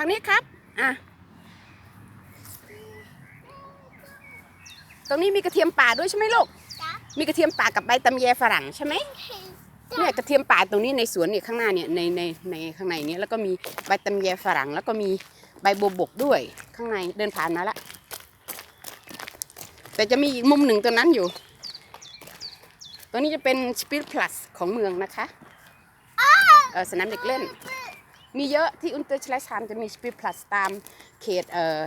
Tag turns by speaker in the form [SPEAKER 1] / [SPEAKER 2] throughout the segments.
[SPEAKER 1] างนี้ครับ อะ ตรงนี้มีกระเทียมป่าด้วยใช่ไหมลูก
[SPEAKER 2] จ๊ะ
[SPEAKER 1] มีกระเทียมป่ากับใบตำแยฝรั่งใช่ไหมเนี่ยกระเทียมป่าตรงนี้ในสวนเนี่ยข้างหน้าเนี่ยในในในข้างในเนี้แล้วก็มีใบตำแยฝรั่ง แล้วก็มีใบบัวบกด้วยข้างในเดินผ่านมาละแต่จะมีอีกมุมหนึ่งตรงนั้นอยู่ ตัวนี้จะเป็นสปิริตพลัสของเมืองนะคะ เออสนามเด็กเล่น มีเยอะที่อุนเตอร์ชลชามจะมีสปิริตพลัสตามเขตเอ่อ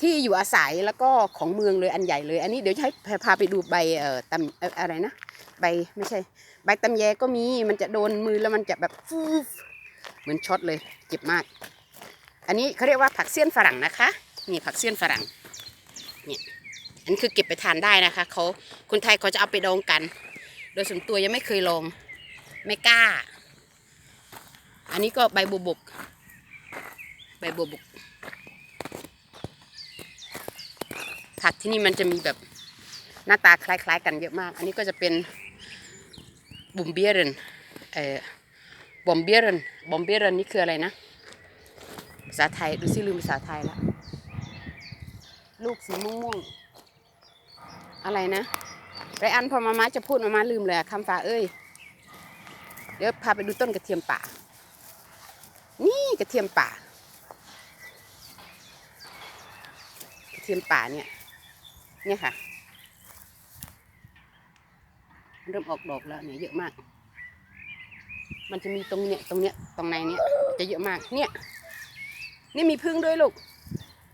[SPEAKER 1] ที่อยู่อาศัยแล้วก็ของเมืองเลยอันใหญ่เลย อันนี้เดี๋ยวจะให้พาไปดูใบเอ่อตำออะไรนะใบไม่ใช่ ใบตำแยก็มีมันจะโดนมือแล้วมันจะแบบฟูฟเหมือนช็อตเลยเจ็บมาก อันนี้เขาเรียกว่าผักเสี้ยนฝรั่งนะคะนี่ผักเสี้ยนฝรั่งเนี่ยอันนี้คือเก็บไปทานได้นะคะเขาคนไทยเขาจะเอาไปดองกัน โดยส่วนตัวยังไม่เคยลองไม่กล้า อันนี้ก็ใบบัวบก ใบบัวบก ผักที่นี่มันจะมีแบบหน้าตาคล้ายๆ กันเยอะมาก อันนี้ก็จะเป็นบุมเบียรนเอ่อบอมเบียรนบอมเบียรนนี่คืออะไรนะ ภาษาไทย ดูสิลืมภาษาไทยละ ลูกสีม่วงๆ อะไรนะไรอันพอมามาจะพูดมามาลืมเลยคำฟ้าเอ้ย เดี๋ยวพาไปดูต้นกระเทียมป่า กระเทียมป่า กระเทียมป่าเนี่ย เนี่ยค่ะ เริ่มออกดอกแล้วเนี่ยเยอะมาก มันจะมีตรงเนี้ยตรงเนี้ยตรงในเนี้ยจะเยอะมาก เนี่ย นี่มีพึ่งด้วยลูก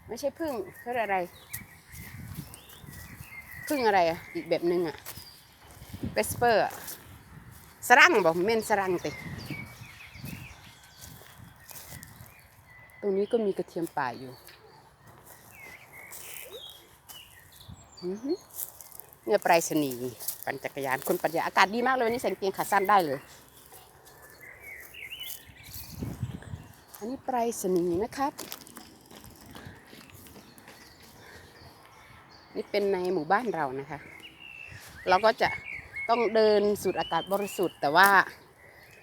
[SPEAKER 1] ไม่ใช่พึ่งเขาเรียกอะไร พึ่งอะไรอะ อีกแบบหนึ่งอะเปสเปอร์สรังบอกเม่นสรังติ รงนี้ก็มีกระเทียมป่าอยู่เนี่ยไปรษณีย์ปั่นจักรยานคนปัญญาอากาศดีมากเลยวันนี้ใส่กางเกงขาสั้นได้เลย อันนี้ไปรษณีย์นะครับ นี่เป็นในหมู่บ้านเรานะคะ เราก็จะต้องเดินสูดอากาศบริสุทธิ์ แต่ว่า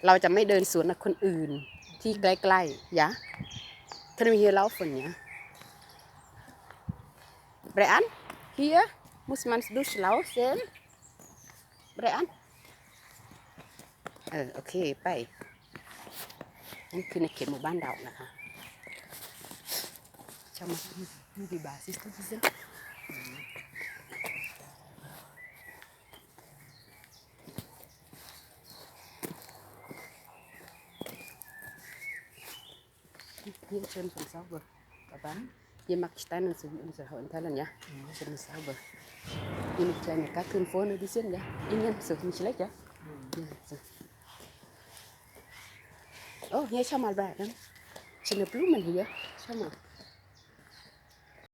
[SPEAKER 1] เราจะไม่เดินสวนกับคนอื่นที่ใกล้ๆยะ Können wir hier laufen, ja? Brian, hier muss man durchlaufen. Brian? เออโอเคไปนี่คือในเขตหมู่บ้านเรานะคะชาวมาดูดีบาซิสตุซิส schön von sauber. Aber hier mag ich deinen so unsere Hohen ja. Mhm. Schön sauber. Hier eine kleine Kacke vorne, die sind ja. Innen so nicht schlecht, ja. Mhm. Ja, so. Oh, hier schau mal bei. Schöne Blumen hier. Schau mal.